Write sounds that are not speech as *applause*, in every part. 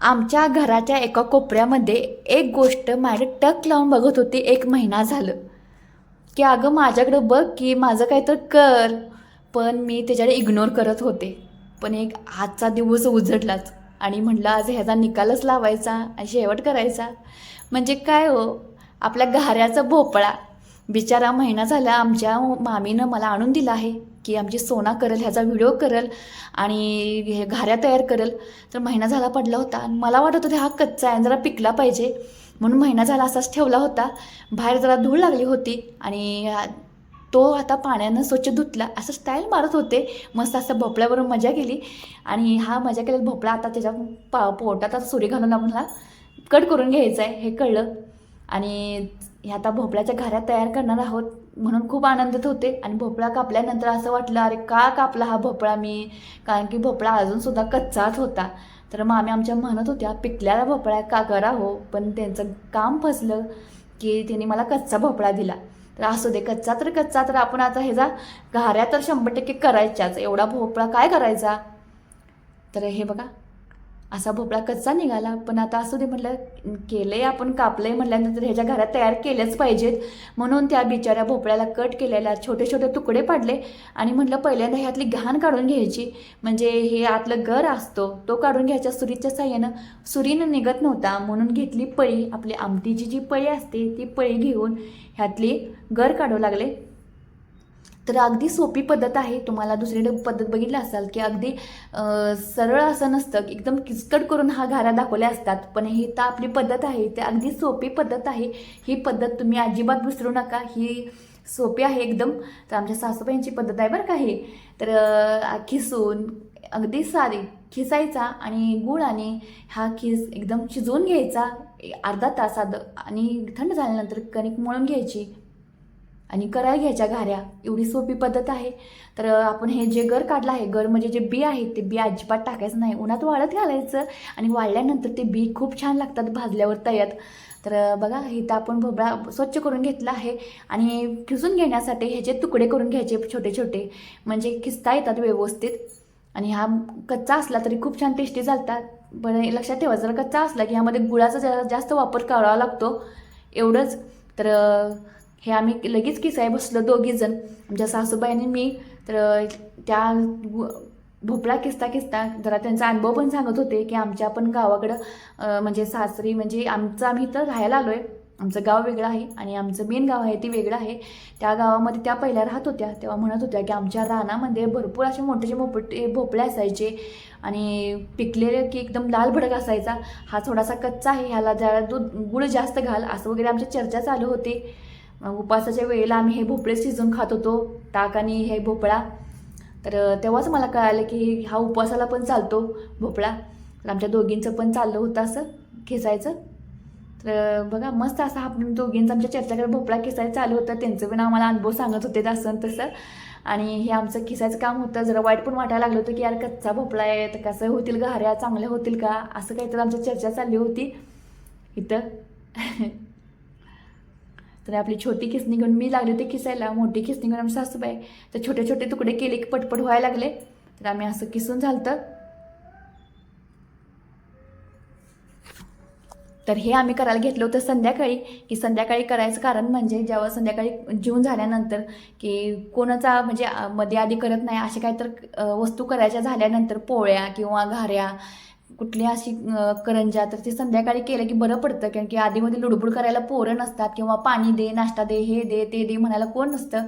आमच्या घराच्या एका कोपऱ्यामध्ये एक गोष्ट माझ्या टक लावून बघत होती. एक महिना झालं. की अगं माझ्याकडं बघ की माझं काय तर कर. पण मी त्याच्याकडे इग्नोर करत होते. पण एक आजचा दिवस उजडलाच. आणि म्हटलं आज ह्याचा निकालच लावायचा आणि शेवट करायचा. म्हणजे काय हो? आपल्या घाऱ्याचा भोपळा. बिचारा महिना झाला आमच्या मामीनं मला आणून दिला आहे की आमची सोना करेल ह्याचा व्हिडिओ करेल आणि हे घाऱ्या तयार करेल. तर महिना झाला पडला होता आणि मला वाटत होते हा कच्चा आहे जरा पिकला पाहिजे. म्हणून महिना झाला असाच ठेवला होता. बाहेर जरा धूळ लागली होती आणि तो आता पाण्यानं स्वच्छ धुतला. असं स्टाईल मारत होते. मस्त असं भोपळ्यावरून मजा केली. आणि हा मजा केलेला भोपळा आता त्याच्या पा पोटात आता सुरी घालून आम्हाला कट करून घ्यायचा आहे. हे कळलं. आणि हे आता भोपळ्याच्या घाऱ्या तयार करणार आहोत म्हणून खूप आनंदित होते. आणि भोपळा कापल्यानंतर असं वाटलं अरे का कापला हा भोपळा मी? कारण की भोपळा अजूनसुद्धा कच्चाच होता. तर मग आम्ही आमच्या म्हणत होत्या पिकल्याला भोपळा का करा हो? पण त्यांचं काम फसलं की त्यांनी मला कच्चा भोपळा दिला. तर असू दे कच्चा तर कच्चा तर आपण आता ह्याचा घाऱ्या तर शंभर टक्के करायच्याच. एवढा भोपळा काय करायचा? तर हे बघा असा भोपळा कच्चा निघाला. पण आता असू दे म्हटलं केलंय आपण कापलंय म्हटल्यानंतर ह्याच्या घरात तयार केलेच पाहिजेत. म्हणून त्या बिचाऱ्या भोपळ्याला कट केलेला छोटे छोटे तुकडे पाडले आणि म्हटलं पहिल्यांदा ह्यातली घाण काढून घ्यायची. म्हणजे हे आतलं गर असतो तो काढून घ्यायच्या सुरीच्या साह्यानं. सुरीनं निघत नव्हता म्हणून घेतली पळी. आपली आमटीची जी पळी असते ती पळी घेऊन ह्यातली गर काढू लागले. तर अगदी सोपी पद्धत आहे. तुम्हाला दुसरीकडे पद्धत बघितलं असाल की अगदी सरळ असं नसतं की एकदम किचकट करून हा घारा दाखवल्या असतात. पण ही तर आपली पद्धत आहे. ते अगदी सोपी पद्धत आहे. ही पद्धत तुम्ही अजिबात विसरू नका. ही सोपी आहे एकदम. तर आमच्या सासूबाईंची पद्धत आहे बरं का हे. तर खिसून अगदी सारे खिसायचा आणि गूळ आणि हा खिस एकदम शिजवून घ्यायचा. ए- अर्धा तास आणि थंड झाल्यानंतर कणिक मळून घ्यायची. आणि करायला घ्यायच्या घाऱ्या. एवढी सोपी पद्धत आहे. तर आपण हे जे गर काढलं आहे गर म्हणजे जे बी आहे ते बी अजिबात टाकायचं नाही. उन्हात वाळत घालायचं आणि वाळल्यानंतर ते बी खूप छान लागतात भाजल्यावर तयात तर बघा इथं आपण भोपळा स्वच्छ करून घेतला आहे आणि खिसून घेण्यासाठी ह्याचे तुकडे करून घ्यायचे छोटे छोटे म्हणजे खिसता येतात व्यवस्थित. आणि हा कच्चा असला तरी खूप छान टेस्टी चालतात. पण लक्षात ठेवा जर कच्चा असला की ह्यामध्ये गुळाचा जरा जास्त वापर करावा लागतो. एवढंच. तर हे आम्ही लगेच किसाय बसलो दोघीजण आमच्या सासूबाई आणि मी तर त्या भोपळा किसता किसता जरा त्यांचा अनुभव पण सांगत होते की आमच्या पण गावाकडं म्हणजे सासरी म्हणजे आमचं आम्ही इथं राहायला आलो आहे आमचं गाव वेगळं आहे आणि आमचं मेन गाव आहे ते वेगळं आहे. त्या गावामध्ये त्या पहिल्या राहत होत्या तेव्हा म्हणत होत्या की आमच्या रानामध्ये भरपूर असे मोठे मोपटे भोपळे असायचे आणि पिकलेले की एकदम लाल भडक असायचा. हा थोडासा कच्चा आहे ह्याला जरा दूध गुळ जास्त घाल असं वगैरे आमची चर्चा चालू होती. मग उपासाच्या वेळेला आम्ही हे भोपळे शिजवून खात होतो ताक आणि हे भोपळा. तर तेव्हाच मला कळालं की हा उपवासाला पण चालतो भोपळा. तर आमच्या दोघींचं पण चाललं होतं असं खेचायचं. तर बघा मस्त असं आपण दोघींचं आमच्या चर्चाकडे भोपळा खिसायचं चालू होतं. त्यांचं पण आम्हाला अनुभव सांगत होते असं तसं. आणि हे आमचं खिसायचं काम होतं. जरा वाईट पण वाटायला लागलं होतं की यार कच्चा भोपळा आहे तर कसं होतील घाऱ्या चांगल्या होतील का? असं काहीतरी आमच्या चर्चा चालली होती. इथं. *laughs* तर आपली छोटी खिसणी घेऊन मी लागली होती किसायला मोठी खिसणी घेऊन आमची सासूबाई. तर छोटे छोटे तुकडे केले की पटपट व्हायला लागले. तर आम्ही असं किसून झालं तर हे आम्ही करायला घेतलं होतं संध्याकाळी की संध्याकाळी करायचं कारण म्हणजे जेव्हा संध्याकाळी जेवण झाल्यानंतर की कोणाचा म्हणजे मध्ये आधी करत नाही असे काही तर वस्तू करायच्या झाल्यानंतर पोळ्या किंवा घाऱ्या कुठली अशी करंज्या करंजा तर ते संध्याकाळी केलं की बरं पडतं. कारण की आधीमध्ये लुडबुड करायला पोरं नसतात किंवा पाणी दे नाश्ता दे हे दे ते दे म्हणायला कोण नसतं.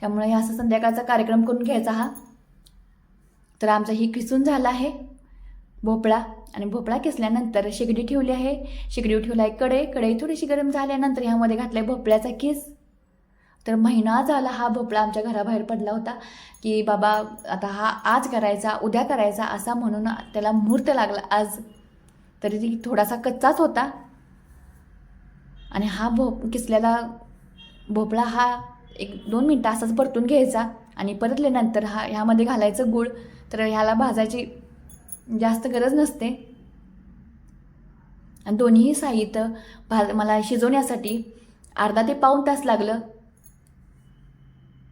त्यामुळे हे असं संध्याकाळचा कार्यक्रम करून घ्यायचा हा. तर आमचा ही किसून झाला आहे. भोपळा आणि भोपळा किसल्यानंतर शेगडी ठेवली आहे. शेगडी ठेवला आहे कढई. कढई थोडीशी गरम झाल्यानंतर ह्यामध्ये घातलाय भोपळ्याचा किस. तर महिना झाला हा भोपळा आमच्या घराबाहेर पडला होता की बाबा आता हा आज करायचा उद्या करायचा असा म्हणून त्याला मुहूर्त लागला आज. तरी ती थोडासा कच्चाच होता. आणि हा भो किसलेला भोपळा हा एक दोन मिनटं असाच परतून घ्यायचा आणि परतल्यानंतर हा ह्यामध्ये घालायचं गूळ. तर ह्याला भाजायची जास्त गरज नसते. आणि दोन्हीही साहित्य भाज मला शिजवण्यासाठी अर्धा ते पाऊण तास लागलं.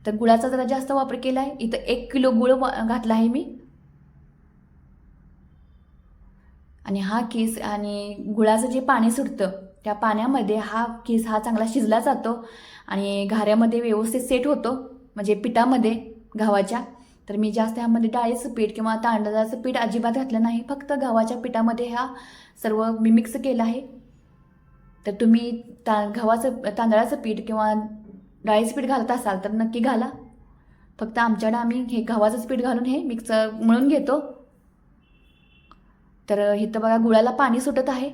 तर गुळाचा जरा जास्त वापर केला आहे. इथं एक किलो गुळ घातला आहे मी. आणि हा केस आणि गुळाचं जे पाणी सुटतं त्या पाण्यामध्ये हा केस हा चांगला शिजला जातो आणि घाऱ्यामध्ये व्यवस्थित सेट होतो म्हणजे पिठामध्ये गव्हाच्या. तर मी जास्त ह्यामध्ये डाळीचं पीठ किंवा तांदळाचं पीठ अजिबात घातलं नाही. फक्त गव्हाच्या पिठामध्ये हा सर्व मी मिक्स केलं आहे. तर तुम्ही ता गव्हाचं तांदळाचं पीठ किंवा डाळीचं पीठ घालत असाल तर नक्की घाला. फक्त आमच्याकडे आम्ही हे गव्हाचंच पीठ घालून हे मिक्सर मळून घेतो. तर इथं बघा गुळाला पाणी सुटत आहे.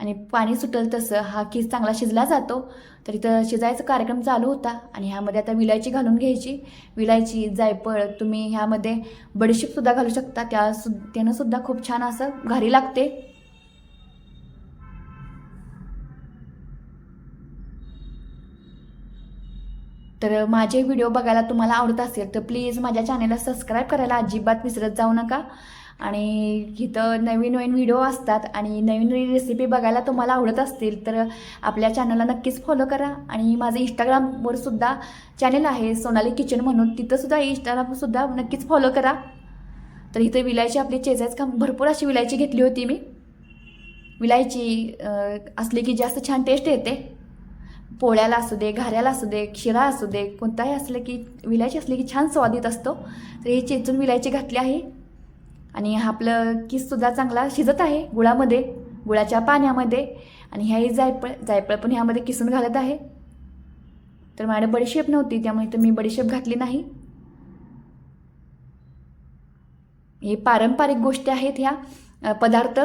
आणि पाणी सुटल तसं हा किस चांगला शिजला जातो. तर इथं शिजायचा कार्यक्रम चालू होता आणि ह्यामध्ये आता विलायची घालून घ्यायची. विलायची जायफळ तुम्ही ह्यामध्ये बडीशेपसुद्धा घालू शकता. त्या सु त्यानं सुद्धा खूप छान असं घारी लागते. तर माझे व्हिडिओ बघायला तुम्हाला आवडत असेल तर प्लीज माझ्या चॅनेलला सबस्क्राईब करायला अजिबात विसरत जाऊ नका. आणि इथं नवीन नवीन व्हिडिओ असतात आणि नवीन नवीन रेसिपी बघायला तुम्हाला आवडत असतील तर आपल्या चॅनलला नक्कीच फॉलो करा. आणि माझं इंस्टाग्रामवर सुद्धा चॅनल आहे सोनाली किचन म्हणून. तिथंसुद्धा इंस्टाग्रामसुद्धा नक्कीच फॉलो करा. तर इथं विलायची आपली चेजायच काम भरपूर अशी विलायची घेतली होती मी. विलायची असली की जास्त छान टेस्ट येते. पोळ्याला असू दे घाऱ्याला असू दे शिरा असू दे कोणताही असलं की विलायची असली की छान स्वादित असतो. तर ही चेचून विलायची घातली आहे. आणि हा आपलं किससुद्धा चांगला शिजत आहे गुळामध्ये गुळाच्या पाण्यामध्ये. आणि ह्याही जायफळ जायफळ पण ह्यामध्ये किसून घालत आहे. तर माझ्याकडे बडीशेप नव्हती त्यामुळे तर मी बडीशेप घातली नाही. हे पारंपरिक गोष्टी आहेत ह्या पदार्थ.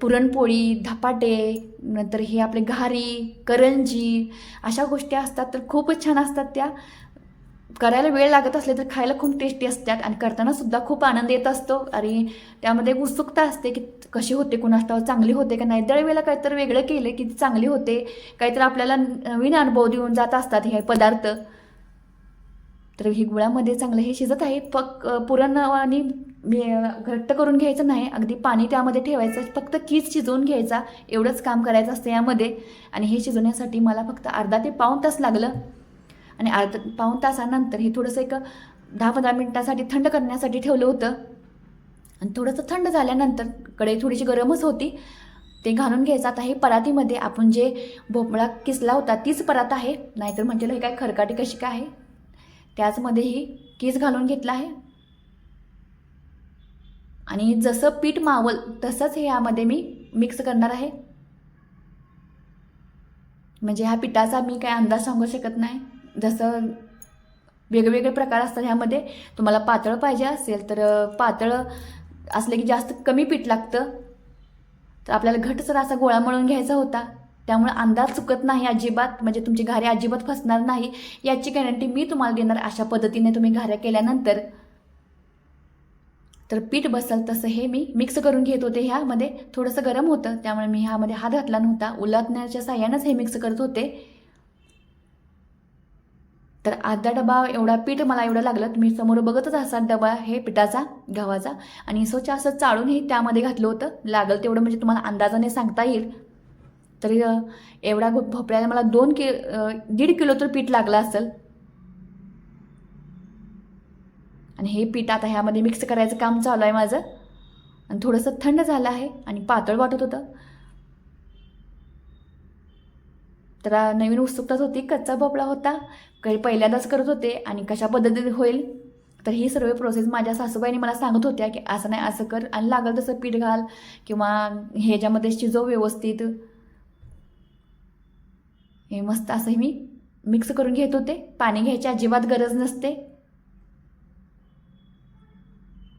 पुरणपोळी धपाटे नंतर हे आपले घारी करंजी अशा गोष्टी असतात तर खूपच छान असतात त्या. करायला वेळ लागत असले तर खायला खूप टेस्टी असतात आणि करताना सुद्धा खूप आनंद येत असतो आणि त्यामध्ये एक उत्सुकता असते की कशी होते कुणाष्टाव चांगली होते का नाही. दरवेळेला काहीतरी वेगळं केलं की चांगली होते. काहीतरी आपल्याला नवीन अनुभव देऊन जात असतात हे पदार्थ. तर ही गुळामध्ये चांगलं हे शिजत आहे. फक्त पुरण आणि घट्ट करून घ्यायचं नाही. अगदी पाणी त्यामध्ये ठेवायचं फक्त कीच शिजवून घ्यायचा एवढंच काम करायचं असतं यामध्ये. आणि हे शिजवण्यासाठी मला फक्त अर्धा ते पाऊण तास लागलं. आणि अर्धा पाऊण तासानंतर हे थोडंसं एक दहा पंधरा मिनटासाठी थंड करण्यासाठी ठेवलं होतं. आणि थोडंसं थंड झाल्यानंतर कढई थोडीशी गरमच होती. ते घालून घ्यायचं. आता हे परातीमध्ये आपण जे भोपळा किसला होता तीच परात आहे. नाहीतर म्हणजे हे काय खरकाटी कशी काय आहे? त्याचमध्ये ही कीस घालून घेतला आहे. आणि जसं पीठ मावल तसंच हे यामध्ये मी मिक्स करणार आहे. म्हणजे ह्या पिठाचा मी काय अंदाज सांगू शकत नाही. जसं वेगवेगळे प्रकार असतात ह्यामध्ये तुम्हाला पातळ पाहिजे असेल तर पातळ असलं की जास्त कमी पीठ लागतं. तर आपल्याला घटसर असा गोळा मळून घ्यायचा होता त्यामुळे अंदाज चुकत नाही अजिबात. म्हणजे तुमची घारे अजिबात फसणार नाही याची गॅरंटी मी तुम्हाला देणार अशा पद्धतीने तुम्ही घाऱ्या केल्यानंतर. तर पीठ बसल तसं हे मी मिक्स करून घेत होते ह्यामध्ये. थोडंसं गरम होतं त्यामुळे मी ह्यामध्ये हात घातला नव्हता. उलटण्याच्या साह्यानंच हे मिक्स करत होते. तर अर्धा डबा एवढा पीठ मला एवढं लागलं तुम्ही समोर बघतच असाल डबा हे पिठाचा गव्हाचा. आणि स्वच्छ असं चाळून हे त्यामध्ये घातलं होतं. लागल तेवढं म्हणजे तुम्हाला अंदाजाने सांगता येईल. तरी एवढा भोपळ्याला मला दोन कि दीड किलो तर पीठ लागलं असेल. आणि हे पीठ आता ह्यामध्ये मिक्स करायचं काम चालू आहे माझं. आणि थोडंसं थंड झालं आहे आणि पातळ वाटत होतं. तर नवीन उत्सुकताच होती कच्चा भोपळा होता. काही पहिल्यांदाच करत होते आणि कशा पद्धतीने होईल. तर ही सर्व प्रोसेस माझ्या सासूबाईने मला सांगत होत्या की असं नाही असं कर आणि लागल तसं पीठ घाल किंवा ह्याच्यामध्ये शिजव व्यवस्थित. हे मस्त असं मी मिक्स करून घेत होते. पाणी घ्यायची अजिबात गरज नसते.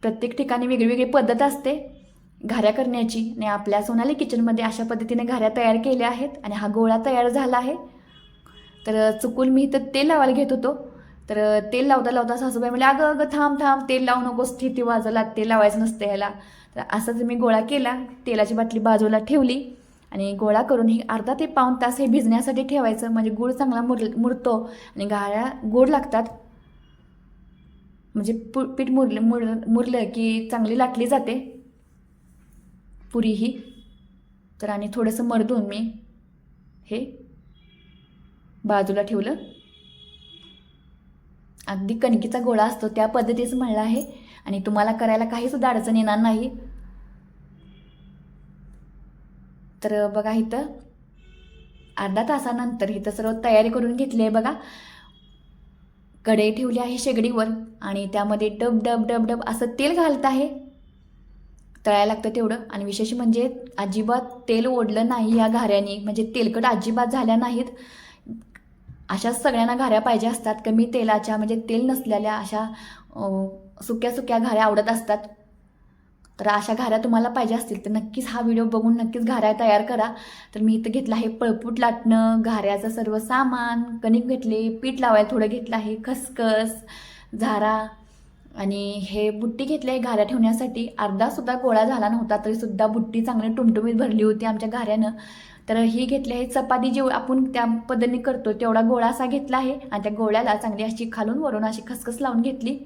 प्रत्येक ठिकाणी वेगळीवेगळी पद्धत असते. घाऱ्या करण्याची आणि आपल्या सोनाली किचनमध्ये अशा पद्धतीने घाऱ्या तयार केल्या आहेत आणि हा गोळा तयार झाला आहे. तर चुकून मी इथं तेल लावायला घेत होतो. तर तेल लावता लावता सासूबाई म्हणजे अगं अगं थांब थांब तेल लावू नकोस ठिती वाजवला तेल लावायचं नसतं ह्याला तर असंच मी गोळा केला तेलाची बाटली बाजूला ठेवली आणि गोळा करून हे अर्धा ते पाऊण तास हे भिजण्यासाठी ठेवायचं. म्हणजे गूळ चांगला मुर मुरतो आणि गाळ्या गोड लागतात. म्हणजे पु पीठ मुरलं मुर मुरलं की चांगली लाटली जाते. पुरी ही तर आणि थोडंसं मर्दून मी हे बाजूला ठेवलं. अगदी कणकीचा गोळा असतो त्या पद्धतीचं म्हणलं आहे. आणि तुम्हाला करायला काहीसुद्धा अडचण येणार नाही. तर बघा इथं अर्धा तासानंतर इथं सर्व तयारी करून घेतली आहे बघा. कढई ठेवली आहे शेगडीवर आणि त्यामध्ये डब डब डब डब असं तेल घालत आहे. तळायला लागतं तेवढं. आणि विशेष म्हणजे अजिबात तेल ओढलं नाही या घाऱ्याने. म्हणजे तेलकट अजिबात झाल्या नाहीत. अशाच सगळ्यांना घाऱ्या पाहिजे असतात. कमी तेलाच्या म्हणजे तेल नसलेल्या अशा सुक्या सुक्या घाऱ्या आवडत असतात. तर अशा घाऱ्या तुम्हाला पाहिजे असतील तर नक्कीच हा व्हिडिओ बघून नक्कीच घाऱ्या तयार करा. तर मी इथं घेतलं आहे पळपूट लाटणं घाऱ्याचं सर्व सामान कणिक घेतले पीठ लावायला थोडं घेतलं आहे खसखस झारा आणि हे बुट्टी घेतली आहे घाऱ्या ठेवण्यासाठी. अर्धासुद्धा गोळा झाला नव्हता तरीसुद्धा बुट्टी चांगली टुमटुमीत भरली होती आमच्या घाऱ्यानं. तर ही घेतली आहे चपाती जी आपण त्या पद्धतीने करतो तेवढा गोळा असा घेतला आहे आणि त्या गोळ्याला चांगली अशी खालून वरून अशी खसखस लावून घेतली.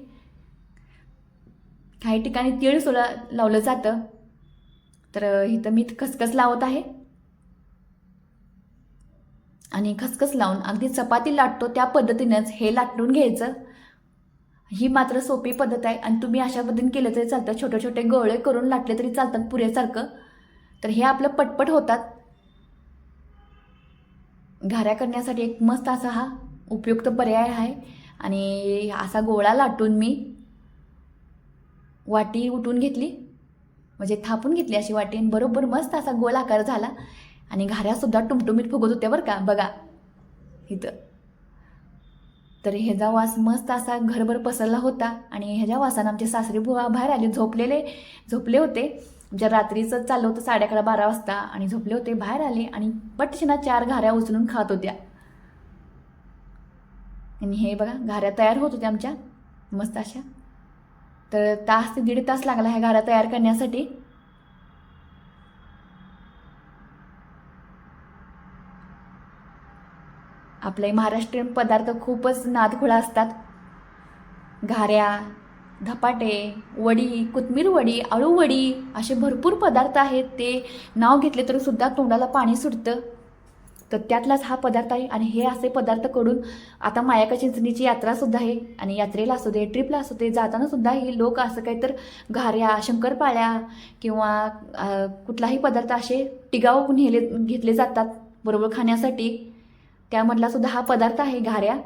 काही ठिकाणी तीळ सोला लावलं जातं. तर इथं मी खसखस लावत आहे. आणि खसखस लावून अगदी चपाती लाटतो त्या पद्धतीनंच हे लाटून घ्यायचं. ही मात्र सोपी पद्धत आहे आणि तुम्ही अशा पद्धतीने केलं तरी चालतं. छोटे छोटे गोळे करून लाटले तरी चालतात पुरेसारखं तर हे आपलं पटपट होतात. घाऱ्या करण्यासाठी एक मस्त असा हा उपयुक्त पर्याय आहे. आणि असा गोळा लाटून मी वाटी उठून घेतली. म्हणजे थापून घेतली अशी वाटी आणि बरोबर मस्त असा गोल आकार झाला. आणि घाऱ्यासुद्धा टुमटुमीत फुगत होत्या बरं का. बघा. इथं. तर ह्याचा वास मस्त असा घरभर पसरला होता. आणि ह्याच्या वासानं आमचे सासरी बुवा बाहेर आले झोपलेले झोपले होते. ज्या रात्रीचं चाललं होतं साडे अकरा बारा वाजता आणि झोपले होते बाहेर आले आणि पटशिना चार घाऱ्या उचलून खात होत्या. आणि हे बघा घाऱ्या तयार होत होत्या आमच्या. मस्त अशा. तर तास ते दीड तास लागला ह्या घारा तयार करण्यासाठी. आपले महाराष्ट्रीयन पदार्थ खूपच नादखुळा असतात. घाऱ्या धपाटे वडी कोथमीर वडी आळू वडी असे भरपूर पदार्थ आहेत. ते नाव घेतले तरी सुद्धा तोंडाला पाणी सुटतं. तर त्यातलाच हा पदार्थ आहे आणि हे असे पदार्थ करून आता मायाका चिंचणीची यात्रासुद्धा आहे आणि यात्रेला असू दे ट्रिपला असू दे जातानासुद्धा हे ही लोक असं काही तर घाऱ्या शंकरपाळ्या किंवा कुठलाही पदार्थ असे टिगाव नेले घेतले जातात बरोबर खाण्यासाठी. त्यामधला सुद्धा हा पदार्थ आहे घाऱ्या.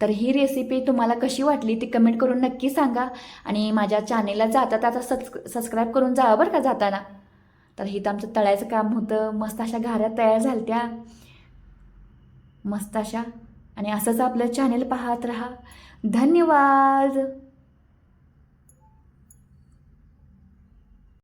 तर ही रेसिपी तुम्हाला कशी वाटली ती कमेंट करून नक्की सांगा आणि माझ्या चॅनेलला जाता आता सबस्क सबस्क्राईब करून जा बरं का जाताना. तर हिथं आमचं तळायचं काम होतं. मस्त अशा घाऱ्या तयार झाल्या मस्त अशा. आणि असंच आपलं चॅनेल पाहत राहा. धन्यवाद!